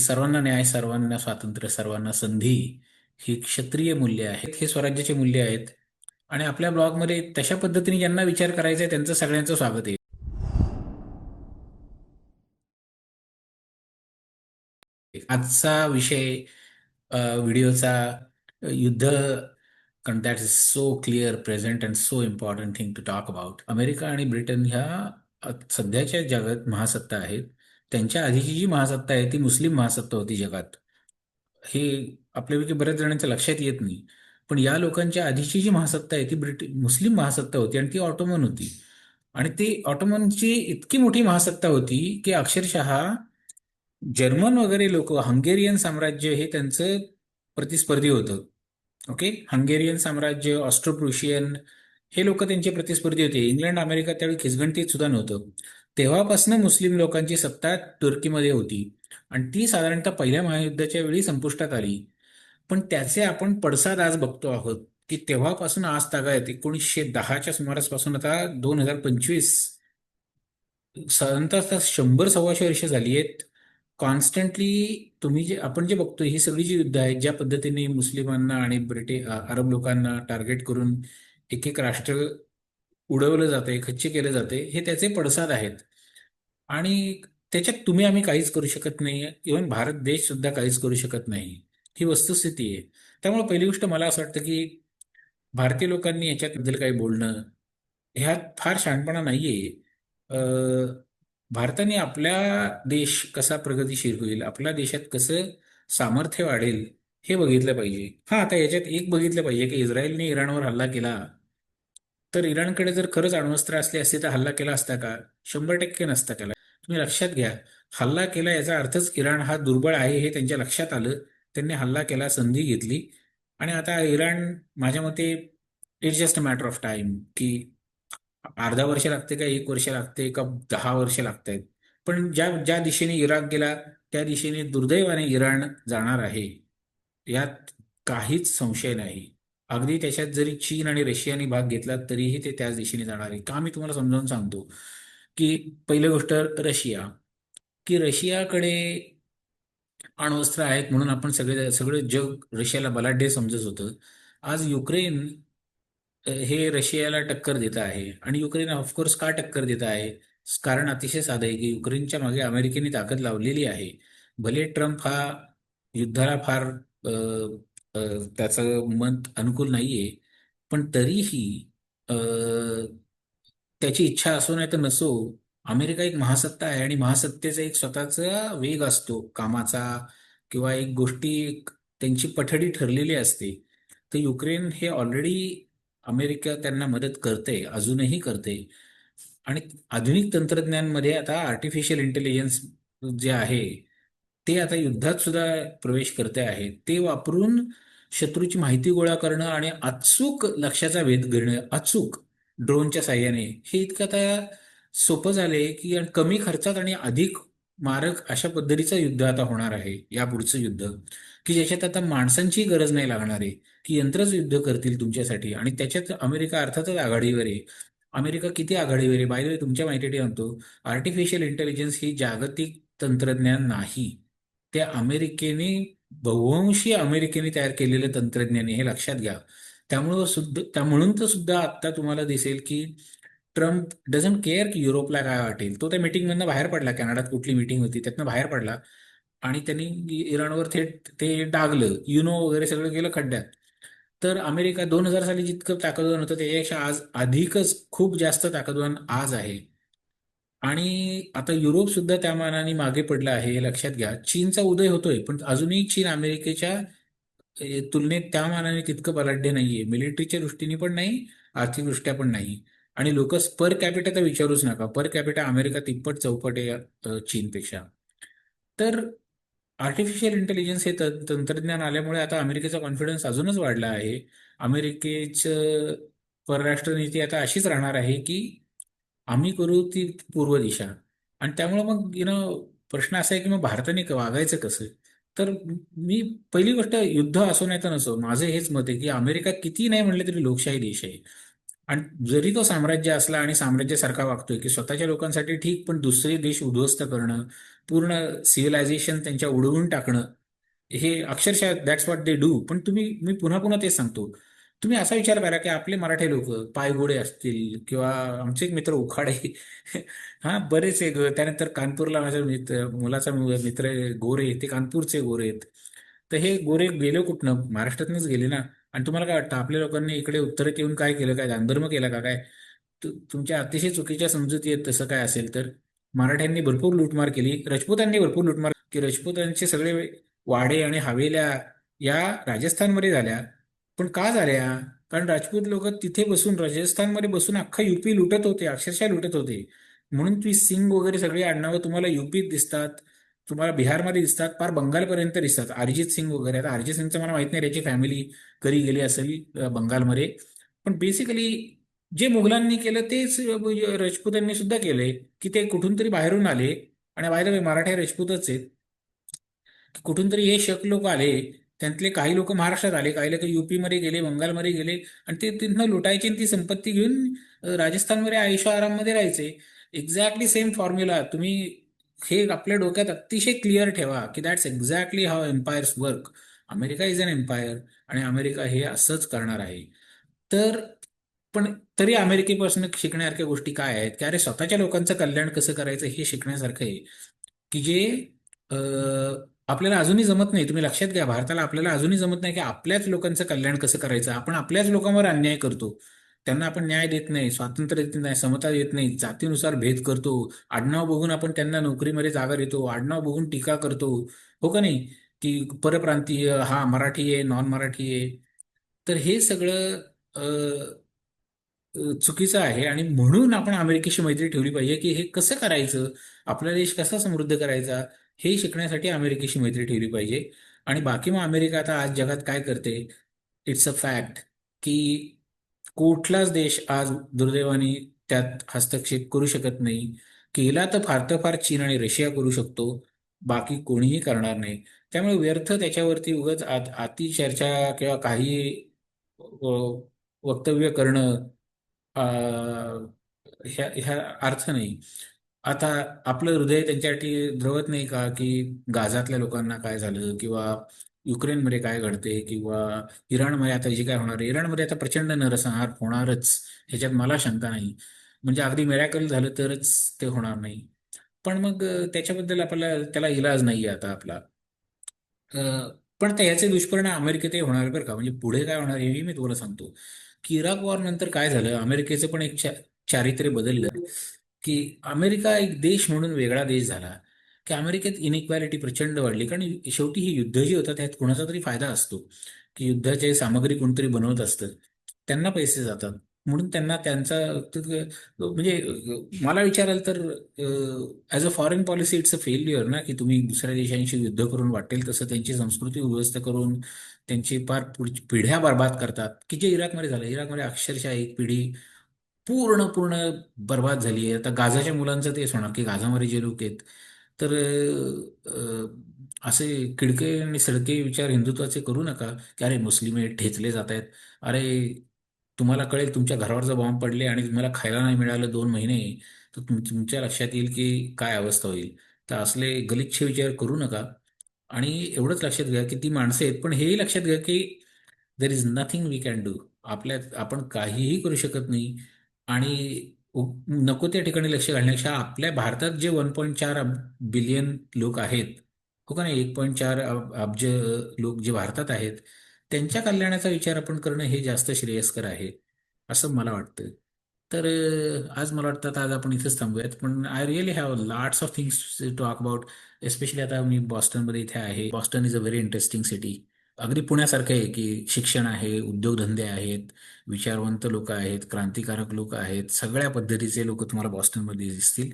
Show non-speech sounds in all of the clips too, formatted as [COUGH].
सर्वांना न्याय सर्वांना स्वातंत्र्य सर्वांना संधी ही क्षत्रिय मूल्य आहेत हे स्वराज्याचे मूल्य आहेत. आणि आपल्या ब्लॉगमध्ये तशा पद्धतीने ज्यांना विचार करायचा आहे त्यांचं सगळ्यांचं स्वागत आहे. आजचा विषय व्हिडिओचा युद्ध कारण that is so clear present and so important thing to talk about America आणि ब्रिटन ह्या सध्याच्या जगात महासत्ता आहेत. त्यांच्या आधीची जी महासत्ता आहे ती मुस्लिम महासत्ता होती जगात. हे आपल्यापैकी बऱ्याच जणांच्या लक्षात येत नाही. पण या लोकांच्या आधीची जी महासत्ता आहे ती ब्रिटिश मुस्लिम महासत्ता होती आणि ती ऑटोमन होती. आणि ती ऑटोमनची इतकी मोठी महासत्ता होती की अक्षरशः जर्मन वगैरे लोक हंगेरियन साम्राज्य हे त्यांचं प्रतिस्पर्धी होतं. ओके? हंगेरियन साम्राज्य ऑस्ट्रोप्रुशियन हे लोक त्यांचे प्रतिस्पर्धी होते. इंग्लंड अमेरिका त्यावेळी खिसगणतीत सुद्धा नव्हतं. तेव्हापासून मुस्लिम लोकांची सत्ता तुर्कीमध्ये होती. आणि ती साधारणतः पहिल्या महायुद्धाच्या वेळी संपुष्टात आली. पण त्याचे आपण पडसाद आज बघतो आहोत की तेव्हापासून आज तागायत एकोणीसशे दहाच्या सुमारासपासून आता दोन हजार पंचवीस. साधारणतः शंभर सव्वाशे वर्ष झाली आहेत. कॉन्स्टंटली तुम्ही जे आपण जे बघतो ही सगळी जी युद्ध आहेत ज्या पद्धतीने मुस्लिमांना आणि ब्रिटिश अरब लोकांना टार्गेट करून एक एक राष्ट्र उडवलं जातंय खच्चे केलं जाते हे त्याचे पडसाद आहेत. आणि त्याच्यात तुम्ही आम्ही काहीच करू शकत नाही इव्हन भारत देश सुद्धा काहीच करू शकत नाही. ही वस्तुस्थिती आहे. त्यामुळे पहिली गोष्ट मला असं वाटतं की भारतीय लोकांनी याच्याबद्दल काही बोलणं ह्यात फार शहाणपणा नाहीये. भारताने आपला देश कसा प्रगतीशील होईल आपल्या देशात कसं सामर्थ्य वाढेल हे बघितलं पाहिजे. हा आता याच्यात एक बघितलं पाहिजे की इस्रायलने इराणवर हल्ला केला. तर इराणकडे जर खरंच अण्वस्त्र असले असते तर हल्ला केला असता का? शंभर टक्के नसता केला. तुम्ही लक्षात घ्या हल्ला केला याचा अर्थच इराण हा दुर्बळ आहे हे त्यांच्या लक्षात आलं. त्यांनी हल्ला केला संधी घेतली. आणि आता इराण माझ्या मते it's just a matter of time की अर्धा वर्ष लागते का एक वर्ष लागते का दहा वर्ष लागत? आहेत पण ज्या ज्या दिशेने इराक गेला त्या दिशेने दुर्दैवाने इराण जाणार आहे. यात काहीच संशय नाही. अगदी त्याच्यात जरी चीन आणि रशियाने भाग घेतला तरीही ते त्याच दिशेने जाणार. आहे का मी तुम्हाला समजावून सांगतो की पहिली गोष्ट रशिया. की रशियाकडे अण्वस्त्र आहेत म्हणून आपण सगळे सगळं जग रशियाला बलाढ्य समजत होतं. आज युक्रेन हे रशियाला टक्कर देत आहे. आणि युक्रेन ऑफकोर्स का टक्कर देत आहे? कारण अतिशय साधं आहे की युक्रेनच्या मागे अमेरिकेने ताकद लावलेली आहे. भले ट्रम्प हा युद्धाला फार त्याचं मत अनुकूल नाहीये. पण तरीही त्याची इच्छा असो नाही तर नसो अमेरिका एक महासत्ता आहे आणि महासत्तेचा एक स्वतःचा वेग असतो कामाचा किंवा एक गोष्टी एक त्यांची पठडी ठरलेली असते. तर युक्रेन हे ऑलरेडी अमेरिका त्यांना मदत करते अजूनही करते आणि आधुनिक तंत्रज्ञानमध्ये आता आर्टिफिशियल इंटेलिजन्स जे आहे ते आता युद्धात सुद्धा प्रवेश करते आहे ते वापरून शत्रूची माहिती गोळा करणं आणि अचूक लक्ष्याचा वेध घेणं अचूक ड्रोनच्या साह्याने हे इतकं आता सोपं झालंय की कमी खर्चात आणि अधिक मारक अशा पद्धतीचं युद्ध आता होणार आहे या पुढचं युद्ध. की ज्याच्यात आता माणसांची गरज नाही लागणार आहे की यंत्रच युद्ध करतील तुमच्यासाठी. आणि त्याच्यात अमेरिका अर्थातच आघाडीवर आहे. अमेरिका किती आघाडीवर आहे? बाय द वे तुमच्या माहितीसाठी म्हणतो आर्टिफिशियल इंटेलिजन्स ही जागतिक तंत्रज्ञान नाही. ते अमेरिकेने बहुवंशी अमेरिकेने तयार केलेलं तंत्रज्ञान हे लक्षात घ्या. त्यामुळं सुद्धा त्या म्हणून तर सुद्धा आत्ता तुम्हाला दिसेल की ट्रम्प डझंट केअर की युरोपला काय वाटेल. तो त्या मिटिंगमधनं बाहेर पडला कॅनडात कुठली मीटिंग होती त्यातनं बाहेर पडला. आणि त्यांनी इराणवर थेट ते डागलं युनो वगैरे सगळं गेलं खड्ड्यात. तर अमेरिका दोन हजार साली जितकं ताकदवान होतं त्याच्यापेक्षा आज अधिकच खूप जास्त ताकदवान आज आहे. आणि आता युरोप सुद्धा त्या मानाने मागे पडला आहे हे लक्षात घ्या. चीनचा उदय होतोय पण अजूनही चीन अमेरिकेच्या तुलनेत त्या मानाने तितकं बलाढ्य नाहीये. मिलिटरीच्या दृष्टीने पण नाही आर्थिकदृष्ट्या पण नाही. आणि लोक पर कॅपिटा तर विचारूच नका. पर कॅपिटा अमेरिका तिप्पट चौपट आहे चीनपेक्षा. तर आर्टिफिशियल इंटेलिजन्स हे तंत्रज्ञान आल्यामुळे आता अमेरिकेचा कॉन्फिडन्स अजूनच वाढला आहे. अमेरिकेचं परराष्ट्र नीती आता अशीच राहणार आहे की आम्ही करू ती पूर्व दिशा. आणि त्यामुळे मग यु नो प्रश्न असा आहे की मग भारताने वागायचं कसं? तर मी पहिली गोष्ट युद्ध असो नाही तर नसो माझं हेच मत आहे की अमेरिका किती नाही म्हणलं तरी लोकशाही देश आहे. आणि जरी तो साम्राज्य असला आणि साम्राज्यासारखा वागतोय की स्वतःच्या लोकांसाठी ठीक पण दुसरे देश उद्ध्वस्त करणं पूर्ण सिव्हिलायझेशन त्यांच्या उडवून टाकणं हे अक्षरशः दॅट्स वॉट दे डू पण तुम्ही मी पुन्हा पुन्हा तेच सांगतो. तुम्ही असा विचार करा की आपले मराठी लोक पायगोडे असतील किंवा आमचे एक मित्र उखाडे. [LAUGHS] हा बरेच एक त्यानंतर कानपूरला माझ्या मित्र मुलाचा मित्र गोरे ते कानपूरचे गोरे आहेत. तर हे गोरे गेले कुठनं? महाराष्ट्रातनंच गेले ना? आणि तुम्हाला काय वाटतं? आपल्या लोकांनी इकडे उत्तरेत येऊन काय केलं? काय दानधर्म केला का काय? तुमच्या अतिशय चुकीच्या समजुती आहेत तसं काय असेल तर. मराठ्यांनी भरपूर लूटमार केली. राजपूतांनी भरपूर लूटमार की राजपूतांचे सगळे वाडे आणि हवेल्या या राजस्थानमध्ये झाल्या. पण का झाल्या? कारण राजपूत लोक तिथे बसून राजस्थानमध्ये बसून अख्खा युपी लुटत होते अक्षरशः लुटत होते. म्हणून ती सिंग वगैरे सगळी आडनावं तुम्हाला युपीत दिसतात तुम्हाला बिहारमध्ये दिसतात पार बंगालपर्यंत दिसतात. अरिजित सिंग वगैरे. आता अरिजित सिंगचं मला माहीत नाही त्याची फॅमिली कधी गेली असेल बंगालमध्ये. पण बेसिकली जे मुघलांनी केलं तेच राजपूतांनी सुद्धा केलंय की ते कुठून तरी बाहेरून आले. आणि बाहेर मराठा राजपूतच आहेत. की कुठून तरी हे शक लोक आले त्यातले काही लोक महाराष्ट्रात आले काही लोक युपीमध्ये गेले बंगालमध्ये गेले आणि ते तिथनं लुटायचे आणि ती संपत्ती घेऊन राजस्थानमध्ये आयुष्य आराममध्ये राहायचे. एक्झॅक्टली सेम फॉर्म्युला तुम्ही हे आपल्या डोक्यात अतिशय क्लिअर ठेवा की that's exactly how empires work America is an empire आणि अमेरिका हे असंच करणार आहे. तर पण तरी अमेरिकेपासून शिकण्यासारख्या गोष्टी काय आहेत? की अरे स्वतःच्या लोकांचं कल्याण कसं करायचं हे शिकण्यासारखं आहे. की जे आपल्याला अजूनही जमत नाही. तुम्ही लक्षात घ्या भारताला आपल्याला अजूनही जमत नाही की आपल्याच लोकांचं कल्याण कसं करायचं. आपण आपल्याच लोकांवर अन्याय करतो. त्यांना आपण न्याय देत नाही स्वातंत्र्य देत नाही समता देत नाही जातीनुसार भेद करतो. आडनाव बघून आपण त्यांना नोकरीमध्ये जागा देतो. आडनाव बघून टीका करतो. हो का नाही? की परप्रांतीय हा मराठी आहे नॉन मराठी आहे. तर हे सगळं चुकीचं आहे. आणि म्हणून आपण अमेरिकेशी मैत्री ठेवली पाहिजे की हे कसं करायचं? आपला देश कसा समृद्ध करायचा? हे शिकण्यासाठी अमेरिकेशी मैत्री ठेवली पाहिजे. आणि बाकी मग अमेरिका आता आज जगात काय करते? इट्स अ फॅक्ट की कुठलाच देश आज दुर्दैवाने त्यात हस्तक्षेप करू शकत नाही. केला तर फार तर फार चीन आणि रशिया करू शकतो. बाकी कोणीही करणार नाही. त्यामुळे व्यर्थ त्याच्यावरती उगाच आत- अति चर्चा किंवा काही वक्तव्य करणं ह्या ह्या अर्थ नाही. आता आपलं हृदय त्यांच्यासाठी द्रवत नाही का की गाझातल्या लोकांना काय झालं किंवा युक्रेनमध्ये काय घडते किंवा इराणमध्ये आता जे काय होणार आहे इराणमध्ये आता प्रचंड नरसंहार होणारच ह्याच्यात मला शंका नाही. म्हणजे अगदी मिरॅकल झालं तरच ते होणार नाही. पण मग त्याच्याबद्दल आपल्याला त्याला इलाज नाही आता आपला. पण त्याचे दुष्परिणाम अमेरिकेतही होणार बरं का. म्हणजे पुढे काय होणार हे मी तुम्हाला सांगतो. की इराक वॉर नंतर काय झालं? अमेरिकेचं पण एक चारित्र्य बदललं. की अमेरिका एक देश म्हणून वेगळा देश झाला की अमेरिकेत इनइक्वॅलिटी प्रचंड वाढली कारण शेवटी ही युद्ध जी होतात त्यात कोणाचा तरी फायदा असतो की युद्धाचे सामग्री कोणतरी बनवत असतं त्यांना पैसे जातात. म्हणून त्यांना त्यांचा म्हणजे मला विचाराल तर as a foreign policy it's a failure ना की तुम्ही दुसऱ्या देशांशी युद्ध करून वाटेल तसं त्यांची संस्कृती उद्ध्वस्त करून त्यांची फार पिढ्या बर्बाद करतात की जे इराकमध्ये झालं. इराकमध्ये अक्षरशः एक पिढी पूर्ण पूर्ण बर्बाद झाली आहे. आता गाझाच्या मुलांचं तेच होणार की गाझामध्ये जे लोक आहेत तर असे किडके आणि सडके विचार हिंदुत्वाचे करू नका की अरे मुस्लिम आहेत ठेचले जात आहेत अरे तुम्हाला कळेल तुमच्या घरावर जर बॉम्ब पडले आणि तुम्हाला खायला नाही मिळालं दोन महिने तर तुम तुमच्या लक्षात येईल की काय अवस्था होईल. तर असले गलिच्छ विचार करू नका. आणि एवढंच लक्षात घ्या की ती माणसं आहेत पण हेही लक्षात घ्या की there is nothing we can do आपल्या आपण काहीही करू शकत नाही. आणि उ- नको त्या ठिकाणी लक्ष घालण्यापेक्षा आपल्या भारतात जे वन पॉईंट चार बिलियन लोक आहेत हो का नाही? एक पॉईंट चार अब्ज लोक जे भारतात आहेत त्यांच्या कल्याणाचा विचार आपण करणं हे जास्त श्रेयस्कर आहे असं मला वाटतं. तर आज मला वाटतं आज आपण इथेच थांबूयात पण I really have lots of things to talk about especially आता मी बॉस्टनमध्ये इथे आहे. Boston is a very interesting city अगदी पुण्यासारखं आहे की शिक्षण आहे उद्योगधंदे आहेत विचारवंत लोक आहेत क्रांतिकारक लोक आहेत सगळ्या पद्धतीचे लोक तुम्हाला बॉस्टनमध्ये दिसतील.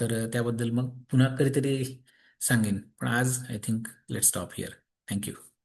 तर त्याबद्दल मग पुन्हा कधीतरी सांगेन. पण आज I think let stop here thank you